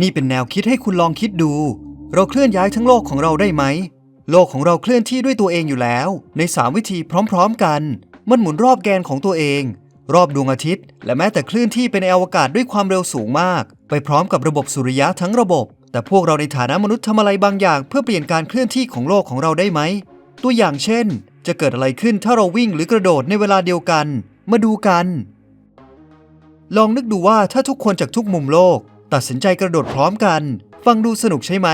นี่เป็นแนวคิดให้คุณลองคิดดู เราเคลื่อนย้ายทั้งโลกของเราได้ไหม โลกของเราเคลื่อนที่ด้วยตัวเองอยู่แล้ว ใน 3 วิธีพร้อมๆกัน มันหมุนรอบแกนของตัวเอง รอบดวงอาทิตย์ และแม้แต่เคลื่อนที่ไปในอวกาศด้วยความเร็วสูงมาก ไปพร้อมกับระบบสุริยะทั้งระบบ แต่พวกเราในฐานะมนุษย์ทำอะไรบางอย่าง เพื่อเปลี่ยนการเคลื่อนที่ของโลกของเราได้ไหม ตัวอย่างเช่น จะเกิดอะไรขึ้นถ้าเราวิ่งหรือกระโดดในเวลาเดียวกัน มาดูกัน ลองนึกดูว่าถ้าทุกคนจากทุกมุมโลก ตัดสินใจกระโดดพร้อมกัน ฟังดูสนุกใช่ไหม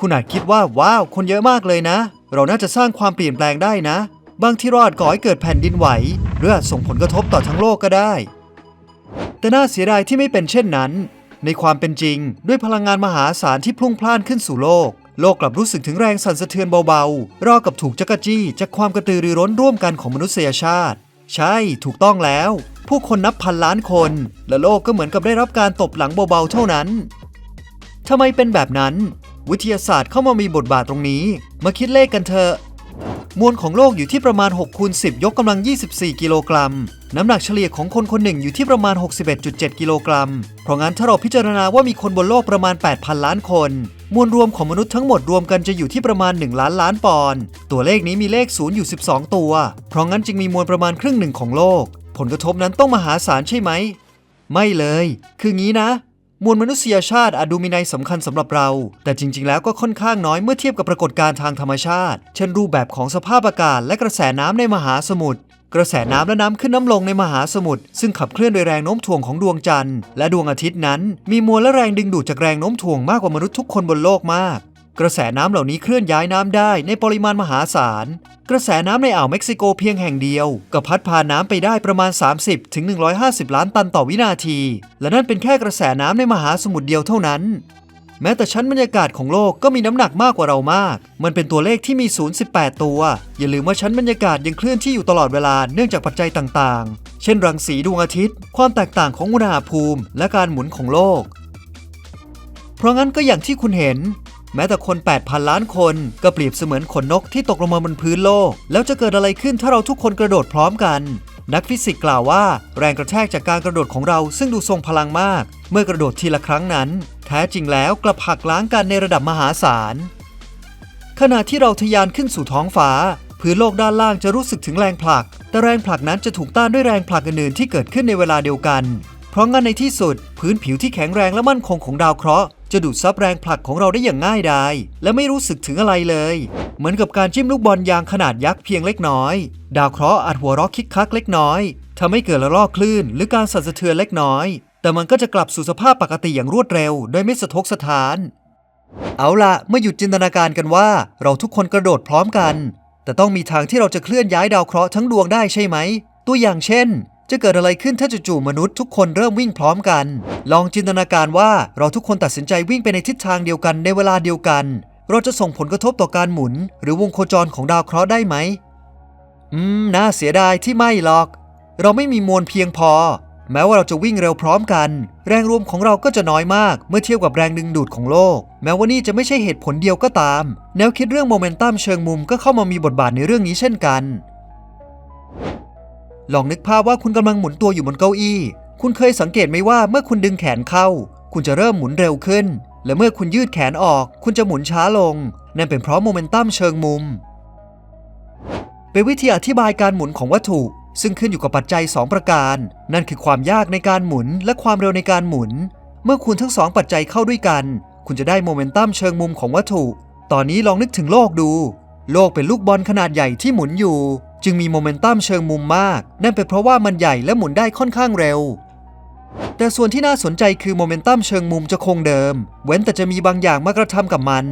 คุณอาจคิดว่าว้าว คนเยอะมากเลยนะ เราน่าจะสร้างความเปลี่ยนแปลงได้นะ บางที่รอดก่อให้เกิดแผ่นดินไหวหรืออาจส่งผลกระทบต่อทั้งโลกก็ได้ แต่น่าเสียดายที่ไม่เป็นเช่นนั้น ในความเป็นจริง ด้วยพลังงานมหาศาลที่พลุ่งพล่านขึ้นสู่โลก โลกกลับรู้สึกถึงแรงสั่นสะเทือนเบาๆราวกับถูกจักรจี้จากความกระตือรือร้นร่วมกันของมนุษยชาติ ใช่ถูกต้องแล้ว ผู้คนนับพันล้านคน และโลกก็เหมือนกับได้รับการตบหลังเบาๆเท่านั้นทำไมเป็นแบบนั้น วิทยาศาสตร์เข้ามามีบทบาทตรงนี้ มาคิดเลขกันเถอะมวลของโลกอยู่ที่ประมาณ6คูณ10 ยกกำลัง 24 กิโลกรัม น้ำหนักเฉลี่ยของคนคนหนึ่งอยู่ที่ประมาณ 61.7 กิโลกรัม เพราะงั้นถ้าเราพิจารณาว่ามีคนบนโลกประมาณ 8,000 ล้านคน มวลรวมของมนุษย์ทั้งหมดรวมกันจะอยู่ที่ประมาณ 1 ล้านล้านปอนด์ ตัวเลขนี้มีเลขศูนย์อยู่ 12 ตัว เพราะงั้นจึงมีมวลประมาณครึ่งหนึ่งของโลก ผลกระทบนั้นต้องมหาศาลใช่ไหม ไม่เลย คืองี้นะ มวลมนุษยชาติอาจดูมีนัยสำคัญสำหรับเรา แต่จริง ๆ แล้วก็ค่อนข้างน้อยเมื่อเทียบกับปรากฏการณ์ทางธรรมชาติ เช่นรูปแบบของสภาพอากาศและกระแสน้ำในมหาสมุทร กระแสน้ำและน้ำขึ้นน้ำลงในมหาสมุทรซึ่งขับเคลื่อนโดยแรงโน้มถ่วงของดวงจันทร์และดวงอาทิตย์นั้น มีมวลและแรงดึงดูดจากแรงโน้มถ่วงมากกว่ามนุษย์ทุกคนบนโลกมาก กระแสน้ำเหล่านี้เคลื่อนย้ายน้ำได้ในปริมาณมหาศาล กระแสน้ำในอ่าวเม็กซิโกเพียงแห่งเดียวก็พัดพาน้ำไปได้ประมาณ 30ถึง150 ล้านตันต่อวินาที และนั่นเป็นแค่กระแสน้ำในมหาสมุทรเดียวเท่านั้น แม้แต่ชั้นบรรยากาศของโลกก็มีน้ำหนักมากกว่าเรามาก มันเป็นตัวเลขที่มีศูนย์18 ตัว อย่าลืมว่าชั้นบรรยากาศยังเคลื่อนที่อยู่ตลอดเวลาเนื่องจากปัจจัยต่างๆ เช่นรังสีดวงอาทิตย์ ความแตกต่างของอุณหภูมิ และการหมุนของโลก เพราะงั้นก็อย่างที่คุณเห็น แม้แต่คน 8,000 ล้านคนก็เปรียบเสมือนขนนกที่ตกลงมาบนพื้นโลก แล้วจะเกิดอะไรขึ้นถ้าเราทุกคนกระโดดพร้อมกัน นักฟิสิกส์กล่าวว่า แรงกระแทกจากการกระโดดของเราซึ่งดูทรงพลังมาก เมื่อกระโดดทีละครั้งนั้น แท้จริงแล้วกลับหักล้างกันในระดับมหาศาล ขณะที่เราทะยานขึ้นสู่ท้องฟ้าพื้นโลกด้านล่างจะรู้สึกถึงแรงผลัก แต่แรงผลักนั้นจะถูกต้านด้วยแรงผลักอื่นๆที่เกิดขึ้นในเวลาเดียวกัน เพราะงั้นในที่สุด พื้นผิวที่แข็งแรงและมั่นคงของดาวเคราะห์ จะดูดซับแรงผลักของเราได้อย่างง่ายดาย และไม่รู้สึกถึงอะไรเลย เหมือนกับการจิ้มลูกบอลยางขนาดยักษ์เพียงเล็กน้อย ดาวเคราะห์อาจหัวเราะคิกคักเล็กน้อยทำให้เกิดระลอกคลื่น หรือการสั่นสะเทือนเล็กน้อย แต่มันก็จะกลับสู่สภาพปกติอย่างรวดเร็ว โดยไม่สะทกสะท้าน เอาล่ะเมื่อหยุดจินตนาการกันว่า เราทุกคนกระโดดพร้อมกัน แต่ต้องมีทางที่เราจะเคลื่อนย้ายดาวเคราะห์ทั้งดวงได้ใช่ไหม ตัวอย่างเช่น จะเกิดอะไรขึ้นถ้าจู่ๆมนุษย์ทุกคนเริ่มวิ่งพร้อมกัน ลองจินตนาการว่าเราทุกคนตัดสินใจวิ่งไปในทิศทางเดียวกันในเวลาเดียวกัน เราจะส่งผลกระทบต่อการหมุน หรือวงโคจรของดาวเคราะห์ได้ไหม อืม น่าเสียดายที่ไม่หรอก เราไม่มีมวลเพียงพอ แม้ว่าเราจะวิ่งเร็วพร้อมกัน แรงรวมของเราก็จะน้อยมากเมื่อเทียบกับแรงดึงดูดของโลก แม้ว่านี่จะไม่ใช่เหตุผลเดียวก็ตาม แนวคิดเรื่องโมเมนตัมเชิงมุมก็เข้ามามีบทบาทในเรื่องนี้เช่นกัน ลองนึกภาพว่าคุณกำลังหมุนตัวอยู่บนเก้าอี้ คุณเคยสังเกตไหมว่าเมื่อคุณดึงแขนเข้า คุณจะเริ่มหมุนเร็วขึ้น และเมื่อคุณยืดแขนออก คุณจะหมุนช้าลง นั่นเป็นเพราะโมเมนตัมเชิงมุม เป็นวิธีอธิบายการหมุนของวัตถุ ซึ่งขึ้นอยู่กับปัจจัย 2 ประการ นั่นคือความยากในการหมุนและความเร็วในการหมุน เมื่อคุณทั้งสองปัจจัยเข้าด้วยกัน คุณจะได้โมเมนตัมเชิงมุมของวัตถุ ตอนนี้ลองนึกถึงโลกดู โลกเป็นลูกบอลขนาดใหญ่ที่หมุนอยู่ จึงมีโมเมนตัมเชิงมุมมาก นั่นเป็นเพราะว่ามันใหญ่และหมุนได้ค่อนข้างเร็ว แต่ส่วนที่น่าสนใจคือโมเมนตัมเชิงมุมจะคงเดิม เว้นแต่จะมีบางอย่างมากระทำกับมัน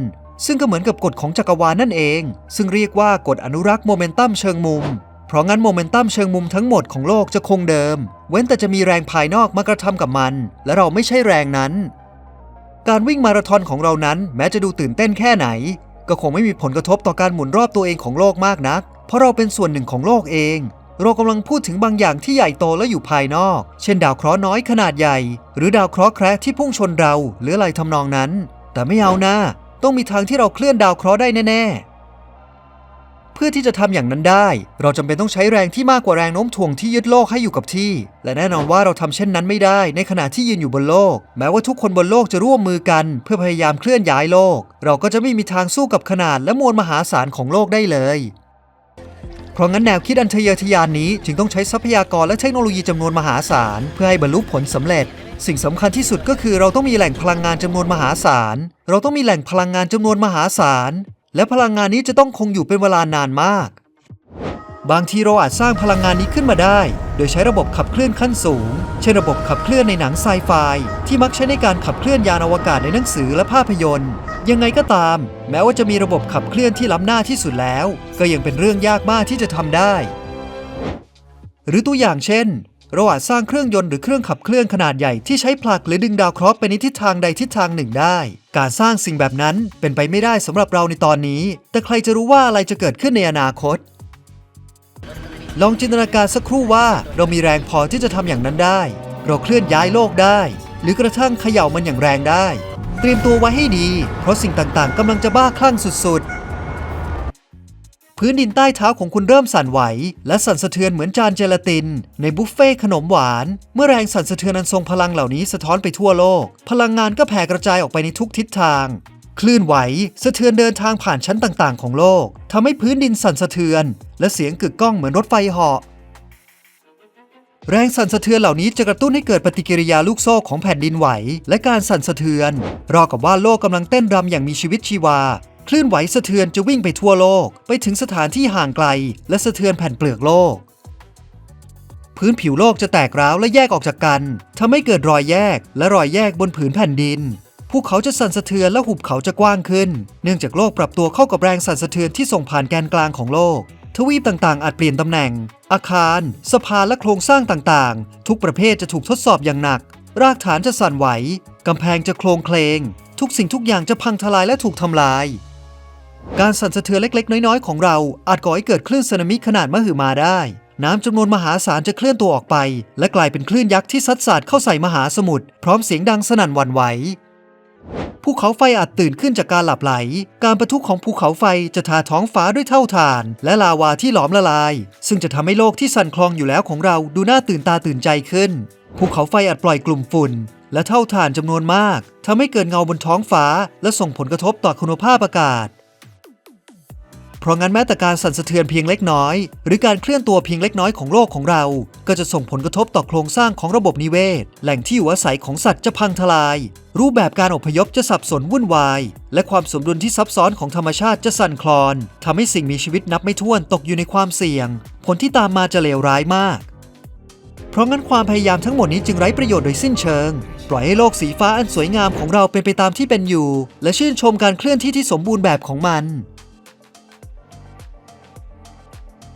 ซึ่งก็เหมือนกับกฎของจักรวาลนั่นเอง ซึ่งเรียกว่ากฎอนุรักษ์โมเมนตัมเชิงมุม เพราะงั้นโมเมนตัมเชิงมุมทั้งหมดของโลกจะคงเดิม เว้นแต่จะมีแรงภายนอกมากระทำกับมัน และเราไม่ใช่แรงนั้น การวิ่งมาราธอนของเรานั้นแม้จะดูตื่นเต้นแค่ไหน ก็คงไม่มีผลกระทบต่อการหมุนรอบตัวเองของโลกมากนัก เพราะเราเป็นส่วนหนึ่งของโลกเอง เรากำลังพูดถึงบางอย่างที่ใหญ่โตและอยู่ภายนอก เช่น ดาวเคราะห์น้อยขนาดใหญ่ หรือดาวเคราะห์แคระที่พุ่งชนเราหรืออะไรทำนองนั้น แต่ไม่เอานะต้องมีทางที่เราเคลื่อนดาวเคราะห์ได้แน่ๆ เพื่อที่จะทำอย่างนั้นได้ เราจำเป็นต้องใช้แรงที่มากกว่าแรงโน้มถ่วงที่ยึดโลกให้อยู่กับที่ และแน่นอนว่าเราทำเช่นนั้นไม่ได้ ในขณะที่ยืนอยู่บนโลก แม้ว่าทุกคนบนโลกจะร่วมมือกัน เพื่อพยายามเคลื่อนย้ายโลก เราก็จะไม่มีทางสู้กับขนาดและมวลมหาศาลของโลกได้เลยเพราะงั้นแนวคิดอันทะเยอทะยานนี้จึงต้องใช้ทรัพยากรและเทคโนโลยีจำนวนมหาศาล เพื่อให้บรรลุผลสำเร็จ สิ่งสำคัญที่สุดก็คือเราต้องมีแหล่งพลังงานจำนวนมหาศาล เราต้องมีแหล่งพลังงานจำนวนมหาศาล และพลังงานนี้จะต้องคงอยู่เป็นเวลานานมาก บางทีเราอาจสร้างพลังงานนี้ขึ้นมาได้ โดยใช้ระบบขับเคลื่อนขั้นสูง เช่นระบบขับเคลื่อนในหนังไซไฟที่มักใช้ในการขับเคลื่อนยานอวกาศในหนังสือและภาพยนตร์ ยังไงก็ตาม แม้ว่าจะมีระบบขับเคลื่อนที่ล้ำหน้าที่สุดแล้ว ก็ยังเป็นเรื่องยากมากที่จะทำได้ หรือตัวอย่างเช่นเราอาจสร้างเครื่องยนต์หรือเครื่องขับเคลื่อนขนาดใหญ่ที่ใช้ผลักหรือดึงดาวเคราะห์ไปในทิศทางใดทิศทางหนึ่งได้ การสร้างสิ่งแบบนั้นเป็นไปไม่ได้สำหรับเราในตอนนี้ แต่ใครจะรู้ว่าอะไรจะเกิดขึ้นในอนาคต ลองจินตนาการสักครู่ว่าเรามีแรงพอที่จะทำอย่างนั้นได้ เราเคลื่อนย้ายโลกได้ หรือกระทั่งเขย่ามันอย่างแรงได้ เตรียมตัวไว้ให้ดี เพราะสิ่งต่างๆกำลังจะบ้าคลั่งสุดๆ พื้นดินใต้เท้าของคุณเริ่มสั่นไหว และสั่นสะเทือนเหมือนจานเจลาติน ในบุฟเฟ่ขนมหวาน เมื่อแรงสั่นสะเทือนอันทรงพลังเหล่านี้สะท้อนไปทั่วโลก พลังงานก็แผ่กระจายออกไปในทุกทิศทาง คลื่นไหว สะเทือนเดินทางผ่านชั้นต่างๆ ของโลกทำให้พื้นดินสั่นสะเทือน และเสียงกึกก้องเหมือนรถไฟเหาะแรงสั่นสะเทือนเหล่านี้จะกระตุ้นให้เกิดปฏิกิริยาลูกโซ่ของแผ่นดินไหว และการสั่นสะเทือนราวกับว่าโลกกำลังเต้นรำอย่างมีชีวิตชีวา คลื่นไหวสะเทือนจะวิ่งไปทั่วโลก ไปถึงสถานที่ห่างไกล และสะเทือนแผ่นเปลือกโลก พื้นผิวโลกจะแตกร้าวและแยกออกจากกันทำให้เกิดรอยแยกและรอยแยกบนผืนแผ่นดินภูเขาจะสั่นสะเทือนและหุบเขาจะกว้างขึ้น เนื่องจากโลกปรับตัวเข้ากับแรงสั่นสะเทือนที่ส่งผ่านแกนกลางของโลก ทวีปต่างๆ อาจเปลี่ยนตำแหน่ง อาคาร สะพานและโครงสร้างต่างๆ ทุกประเภทจะถูกทดสอบอย่างหนัก รากฐานจะสั่นไหว กำแพงจะโครงเคลง ทุกสิ่งทุกอย่างจะพังทลายและถูกทำลาย การสั่นสะเทือนเล็ก ๆ น้อย ๆ ของเราอาจก่อให้เกิดคลื่นสึนามิขนาดมหึมาได้ น้ำจำนวนมหาศาลจะเคลื่อนตัวออกไป และกลายเป็นคลื่นยักษ์ที่ซัดสาดเข้าใส่มหาสมุทรพร้อมเสียงดังสนั่นหวั่นไหวภูเขาไฟอาจตื่นขึ้นจากการหลับไหล การประทุของภูเขาไฟจะทาท้องฟ้าด้วยเท่าฐาน และลาวาที่หลอมละลาย ซึ่งจะทำให้โลกที่สั่นคลองอยู่แล้วของเราดูน่าตื่นตาตื่นใจขึ้น ภูเขาไฟอาจปล่อยกลุ่มฝุ่น และเท่าฐานจำนวนมากทำให้เกิดเงาบนท้องฟ้า และส่งผลกระทบต่อคุณภาพอากาศ เพราะงั้นแม้แต่การสั่นสะเทือนเพียงเล็กน้อย หรือการเคลื่อนตัวเพียงเล็กน้อยของโลกของเรา ก็จะส่งผลกระทบต่อโครงสร้างของระบบนิเวศ แหล่งที่อยู่อาศัยของสัตว์จะพังทลาย รูปแบบการอพยพจะสับสนวุ่นวาย และความสมดุลที่ซับซ้อนของธรรมชาติจะสั่นคลอนทำให้สิ่งมีชีวิตนับไม่ถ้วนตกอยู่ในความเสี่ยง ผลที่ตามมาจะเลวร้ายมากเพราะงั้นความพยายามทั้งหมดนี้จึงไร้ประโยชน์โดยสิ้นเชิง ปล่อยให้โลกสีฟ้าอันสวยงามของเราเป็นไปตามที่เป็นอยู่ และชื่นชมการเคลื่อนที่ที่สมบูรณ์แบบของมัน